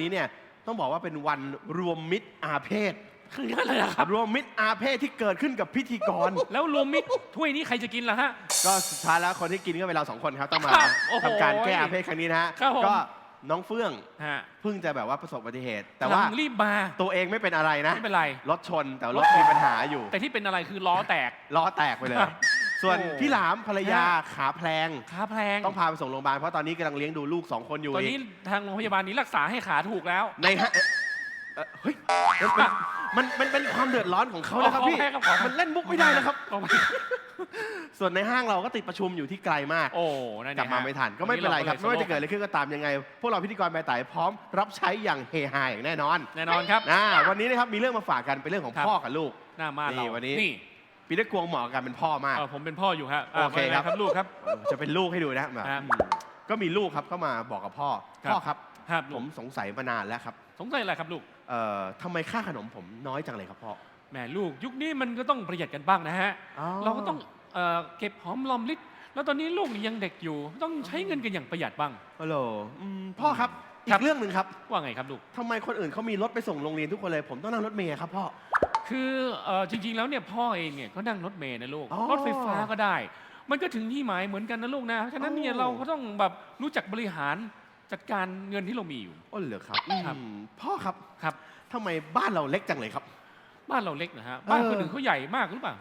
นี้เนี่ยต้องบอกว่าเป็นวันรวมมิตรอาเพศคือนั่นเลยเหรอครับ รวมมิตรอาเพศที่เกิดขึ้นกับพิธีกร แล้วรวมมิตรถ้วยนี้ใครจะกินล่ะฮะ ก็สุดท้ายแล้วคนที่กินก็เป็นเราสองคนครับต้องมาครับโอ้โหทำการแก้อาเพศครั้งนี้นะฮะครับผม ก็น้องเฟื่องฮะเพิ่งจะแบบว่าประสบอุบัติเหตุ แต่ว่ากำลังรีบมาตัวเองไม่เป็นอะไรนะไม่เป็นไร รถชนแต่รถมีปัญหาอยู่แต่ที่เป็นอะไรคือล้อแตกล้อแตกไปเลยครับ ส่วนโอ้พี่หลามภรรยาฮะขาแพลง ขาแพลงต้องพาไปส่งโรงพยาบาลเพราะตอนนี้กำลังเลี้ยงดูลูกสองคนอยู่ตอนอีนี้กทางโรงพยาบาลนี้รักษาให้ขาถูกแล้วในฮะเอ่อเฮ้ยมันเป็นมันมันเป็นความเดือดร้อนของเขานะครับขอพี่แค่ครับขอมันเล่นมุกไม่ได้นะครับ ขอไม่ส่วนในห้างเราก็ติดประชุมอยู่ที่ไกลมาก โอ้นั่นกลับมาไม่ทันก็ไม่เป็นไรครับไม่ว่าจะเกิดเลอะไรขึ้นก็ตามยังไง พวกเราพิธีกรใบไต่พร้อมรับใช้อย่างเฮฮาอย่างแน่นอนแน่นอนครับนะวันนี้นะครับมีเรื่องมาฝากกันเป็นเรื่องของครับ พ่อกับลูกหน้ามาเรานี่วันนี้ นี่ ปีเตอร์กวงเหมาะกับการเป็นพ่อมาก เออผมเป็นพ่ออยู่ฮะะโอเคครับว่าไงครับ ลูกครับ จะเป็นลูกให้ดูนะแบบครับอืมก็มีลูกครับเข้ามาบอกกับพ่อ ครับ พ่อครับ ครับผลูกมสงสัยมานานแล้วครับสงสัยอะไรครับลูกเอ่อทำไมค่าขนมผมน้อยจังเลยครับพ่อ แหมลูก ยุคนี้มันก็ต้องประหยัดกันบ้างนะฮะ อ๋อ เราก็ต้องเอ่อเก็บหอมรอมริบแล้วตอนนี้ลูกยังเด็กอยู่ ต้องใช้เงินกันอย่างประหยัดบ้าง ฮัลโหลอืมพ่อครับ อีครับกเรื่องหนึ่งครับว่าไงครับลูก ทำไมคนอื่นเขามีรถไปส่งโรงเรียนทุกคนเลย ผมต้องนั่งรถเมล์ครับพ่อ คือเอ่อจริงๆ แล้วเนี่ยพ่อเองเนี่ยก็นั่งรถเมล์นะลูก อ๋อรถไฟฟ้าก็ได้ มันก็ถึงที่หมายเหมือนกันนะลูกนะฉะนั้นเนี่ยโอ้เราก็ต้องแบบรู้จักบริหารจัดการเงินที่เรามีอยู่อ๋อเหรอครับครับ อืมพ่อครับครับ ทำไมบ้านเราเล็กจังเลยครับ บ้านเราเล็กนะฮะ บ้านเออคนอื่นเขาใหญ่มากหรือเปล่า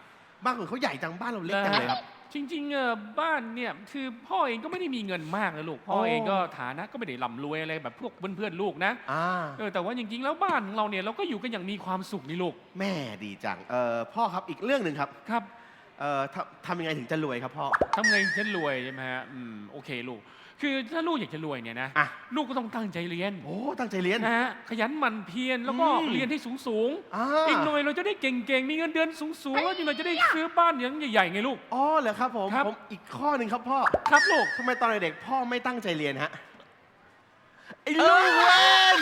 บ้านคนเขาใหญ่จังบ้านเราเล็กจังเลยครับ จริงๆเอ่อบ้านเนี่ยคือพ่อเองก็ไม่ได้มีเงินมากนะลูกพ่อโอ้เองก็ฐานะก็ไม่ได้ร่ำรวยอะไรแบบพวกเพื่อนๆลูกนะอ่าเออแต่ว่าจริงๆแล้วบ้านของเราเนี่ยเราก็อยู่กันอย่างมีความสุขนี่ลูกแม่ดีจังเอ่อพ่อครับอีกเรื่องหนึ่งครับ ครับ เอ่อทำทำยังไงถึงจะรวยครับพ่อ ทำไงฉันรวยใช่ไหมฮะอืมโอเคลูก คือถ้าลูกอยากจะรวยเนี่ยนะ อะ ลูกก็ต้องตั้งใจเรียนโอ้ตั้งใจเรียน นะฮะ ขยันหมั่นเพียรแล้วก็อืม เรียนให้สูงสูงๆอ่าอีกหน่อยเราจะได้เก่งๆ มีเงินเดือนสูงๆแล้วเราจะได้ซื้อบ้านอย่างใหญ่ๆไงลูก อ๋อเหรอครับผมครับ ผมอีกข้อหนึ่งครับพ่อครับลูก ทำไมตอนเด็กๆพ่อไม่ตั้งใจเรียนฮะไอ้ลูกเว้น